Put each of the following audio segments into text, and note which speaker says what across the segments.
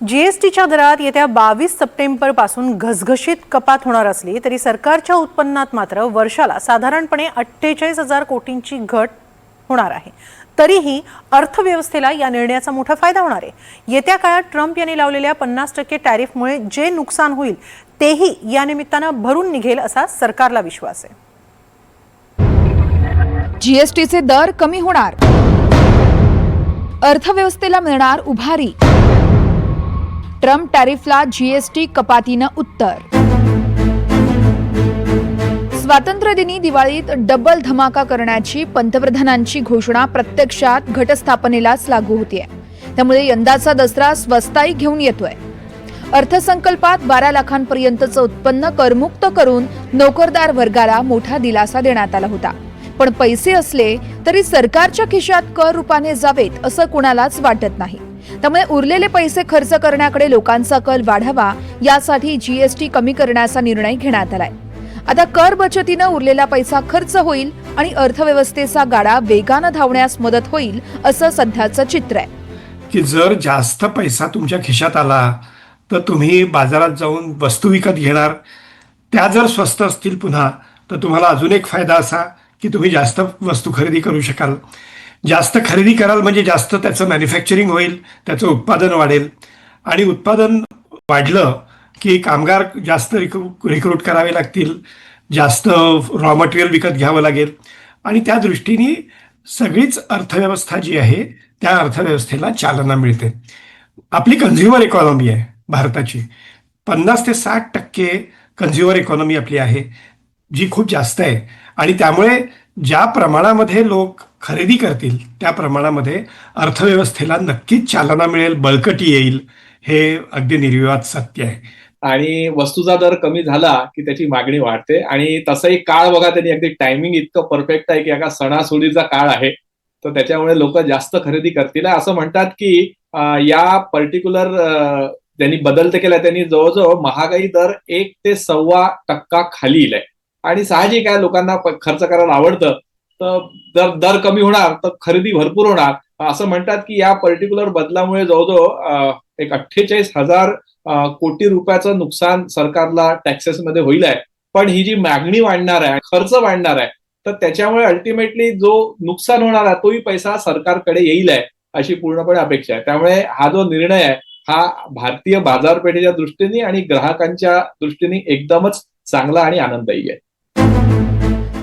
Speaker 1: जीएसटीच्या दरात येत्या बावीस सप्टेंबरपासून घसघशीत कपात होणार असली तरी सरकारच्या उत्पन्नात मात्र वर्षाला साधारणपणे अठ्ठेचाळीस हजार कोटींची घट होणार आहे. तरीही अर्थव्यवस्थेला या निर्णयाचा मोठा फायदा होणार आहे. येत्या काळात ट्रम्प यांनी लावलेल्या पन्नास टक्के टॅरिफमुळे जे नुकसान होईल तेही या निमित्तानं भरून निघेल असा सरकारला विश्वास आहे.
Speaker 2: जीएसटीचे दर कमी होणार. अर्थव्यवस्थेला मिळणार उभारी. ट्रम्प टॅरिफला जीएसटी कपातीनं उत्तर. स्वातंत्र्यदिनी दिवाळीत डबल धमाका करण्याची पंतप्रधानांची घोषणा प्रत्यक्षात घटस्थापनेलाच लागू होतीये. त्यामुळे यंदाचा दसरा स्वस्ताई घेऊन येतोय. अर्थसंकल्पात बारा लाखांपर्यंतचं उत्पन्न करमुक्त करून नोकरदार वर्गाला मोठा दिलासा देण्यात आला होता. पण पैसे असले तरी सरकारच्या खिशात कर रूपाने जावेत असं कुणालाच वाटत नाही. त्यामुळे उरलेले पैसे खर्च करण्याकडे लोकांचा कल वाढावा यासाठी जीएसटी कमी करण्याचा निर्णय घेण्यात आलाय. आता कर बचतीनं उरलेला पैसा खर्च होईल आणि अर्थव्यवस्थेचा गाडा वेगानं धावण्यास मदत होईल असं सध्याचं चित्र आहे.
Speaker 3: की जर जास्त पैसा तुमच्या खिशात आला तर तुम्ही बाजारात जाऊन वस्तू विकत घेणार. त्या जर स्वस्त असतील पुन्हा तर तुम्हाला अजून एक फायदा असा की तुम्ही जास्त वस्तू खरेदी करू शकाल. जास्त खरेदी कराल म्हणजे जास्त त्याचं मॅन्युफॅक्चरिंग होईल त्याचं उत्पादन वाढेल. आणि उत्पादन वाढलं की कामगार जास्त रिक्रू रिक्रूट करावे लागतील जास्त रॉ मटेरियल विकत घ्यावं लागेल. आणि त्या दृष्टीने सगळीच अर्थव्यवस्था जी आहे त्या अर्थव्यवस्थेला चालना मिळते. आपली कन्झ्युमर इकॉनॉमी आहे भारताची. पन्नास ते साठ टक्के कन्झ्युमर इकॉनॉमी आपली आहे. जी खूप जास्त आहे. आणि त्यामुळे ज्या प्रमाणामध्ये लोक खरेदी करतील त्या प्रमाणामध्ये अर्थव्यवस्थेला नक्कीच चालना मिळेल बळकटी येईल हे अगदी निर्विवाद सत्य आहे.
Speaker 4: आणि वस्तूचा दर कमी झाला की त्याची मागणी वाढते. आणि तसंही काळ बघा त्यांनी अगदी टायमिंग इतकं परफेक्ट आहे की एका सणासुदीचा काळ आहे. तर त्याच्यामुळे लोक जास्त खरेदी करतील. असं म्हणतात की या पर्टिक्युलर त्यांनी बदल तर केला त्यांनी जवळजवळ महागाई दर एक ते सव्वा टक्का खाली आहे आणि साहजिक आहे लोकांना खर्च करायला आवडतं. तर दर दर कमी होणार तर खरेदी भरपूर होणार. असं म्हणतात की या पर्टिक्युलर बदलामुळे जवळजवळ एक अठ्ठेचाळीस हजार कोटी रुपयाचं नुकसान सरकारला टॅक्सेसमध्ये होईल आहे. पण ही जी मागणी वाढणार आहे खर्च वाढणार आहे तर त्याच्यामुळे अल्टिमेटली जो नुकसान होणार आहे तोही पैसा सरकारकडे येईल आहे अशी पूर्णपणे अपेक्षा आहे. त्यामुळे हा जो निर्णय आहे हा भारतीय बाजारपेठेच्या दृष्टीने आणि ग्राहकांच्या दृष्टीने एकदमच चांगला आणि आनंददायी आहे.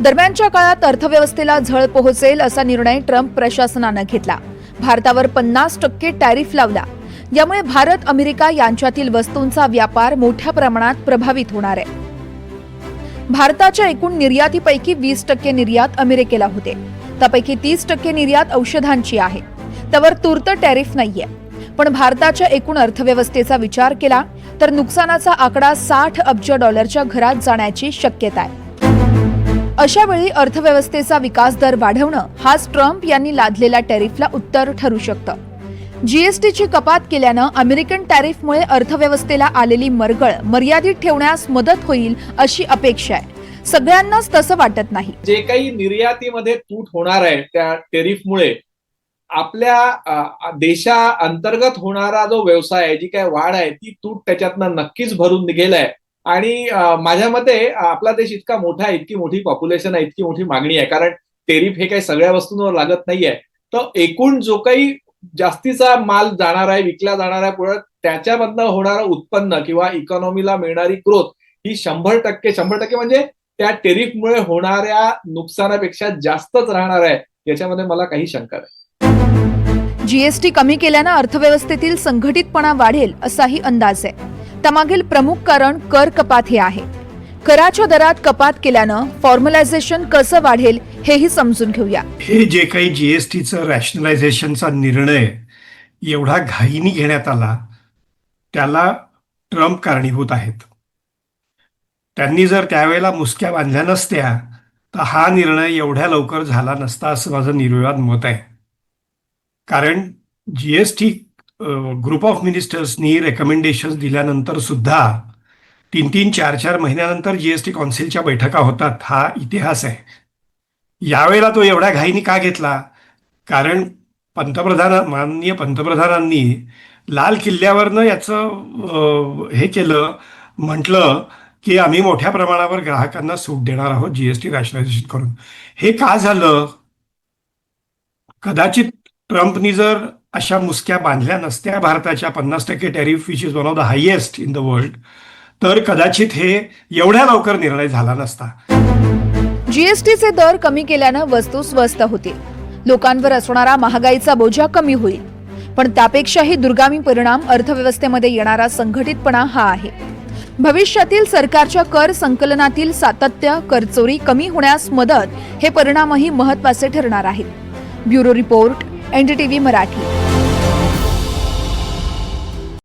Speaker 2: दरम्यानच्या काळात अर्थव्यवस्थेला झळ पोहोचेल असा निर्णय ट्रम्प प्रशासनानं घेतला. भारतावर पन्नास टक्के टॅरिफ लावला. यामुळे भारत अमेरिका यांच्यातील वस्तूंचा व्यापार मोठ्या प्रमाणात प्रभावित होणार आहे. भारताच्या एकूण निर्यातीपैकी वीस टक्के निर्यात अमेरिकेला होते. त्यापैकी तीस टक्के निर्यात औषधांची आहे. त्यावर तूर्त टॅरिफ नाहीये. पण भारताच्या एकूण अर्थव्यवस्थेचा विचार केला तर नुकसानाचा आकडा साठ अब्ज डॉलरच्या घरात जाण्याची शक्यता आहे. अशा वेळी अर्थव्यवस्थेचा विकास दर वाढवणं हाच ट्रम्प यांनी लादलेल्या टॅरिफला उत्तर ठरू शकतं. जीएसटीची कपात केल्यानं अमेरिकन टॅरिफमुळे अर्थव्यवस्थेला आलेली मरगळ मर्यादित ठेवण्यास मदत होईल अशी अपेक्षा आहे. सगळ्यांनाच तसं वाटत नाही.
Speaker 4: जे काही निर्यातीमध्ये तूट होणार आहे त्या टेरिफमुळे आपल्या देशा अंतर्गत होणारा जो व्यवसाय आहे जी काय वाढ आहे ती तूट त्याच्यातनं नक्कीच भरून निघेल आहे आणि माझ्या मते आपला देश इतका मोठा आहे इतकी मोठी पॉप्युलेशन आहे इतकी मोठी मागणी आहे कारण टेरिफ हे काही सगळ्या वस्तूंवर लागत नाहीये. तर एकूण जो काही जास्तीचा माल जाणार आहे विकला जाणार आहे पुढे त्याच्यामधनं होणारं उत्पन्न किंवा इकॉनॉमीला मिळणारी ग्रोथ ही शंभर टक्के शंभर टक्के म्हणजे त्या टेरिफमुळे होणाऱ्या नुकसानापेक्षा जास्तच राहणार आहे याच्यामध्ये मला काही शंका नाही.
Speaker 2: जीएसटी कमी केल्यानं अर्थव्यवस्थेतील संघटितपणा वाढेल असाही अंदाज आहे. त्यामागील प्रमुख कारण कर कपात हे आहे. कराच्या दरात कपात केल्यानं फॉर्मलायझेशन कसं वाढेल हेही समजून घेऊया.
Speaker 3: हे जे काही जीएसटीचं रॅशनलायझेशनचा निर्णय एवढा घाईनी घेण्यात आला त्याला ट्रम्प कारणीभूत आहेत. त्यांनी जर त्यावेळेला मुसक्या बांधल्या नसत्या तर हा निर्णय एवढ्या लवकर झाला नसता असं माझं निर्विवाद मत आहे. कारण G S T group of मिनिस्टर्सनी recommendation दिल्यानंतर सुद्धा तीन तीन चार चार महिन्यानंतर जी एस टी कौन्सिलच्या बैठका होतात. हा इतिहास आहे. यावेळेला तो एवढ्या घाईनी का घेतला? कारण पंतप्रधान माननीय पंतप्रधानांनी लाल किल्ल्यावरनं याचं हे केलं म्हटलं की आम्ही मोठ्या प्रमाणावर ग्राहकांना सूट देणार आहोत जीएसटी रॅशनलायझेशन करून. हे का झालं? कदाचित ट्रम्पनी जर अशा मुसक्या बांधल्या नसत्या. भारताच्या पन्नास टक्के tariff which is one of the highest in the world तर कदाचित हे एवढ्या लवकर निर्णय झाला नसता.
Speaker 2: जीएसटीचे दर कमी केल्यानं वस्तू स्वस्त होतील. लोकांवर असणारा महागाईचा बोजा कमी होईल. पण त्यापेक्षाही दुर्गामी परिणाम अर्थव्यवस्थेमध्ये येणारा संघटितपणा हा आहे. भविष्यातील सरकारच्या कर संकलनातील सातत्य करचोरी कमी होण्यास मदत हे परिणामही महत्त्वाचे ठरणार आहेत. Bureau report NDTV Marathi.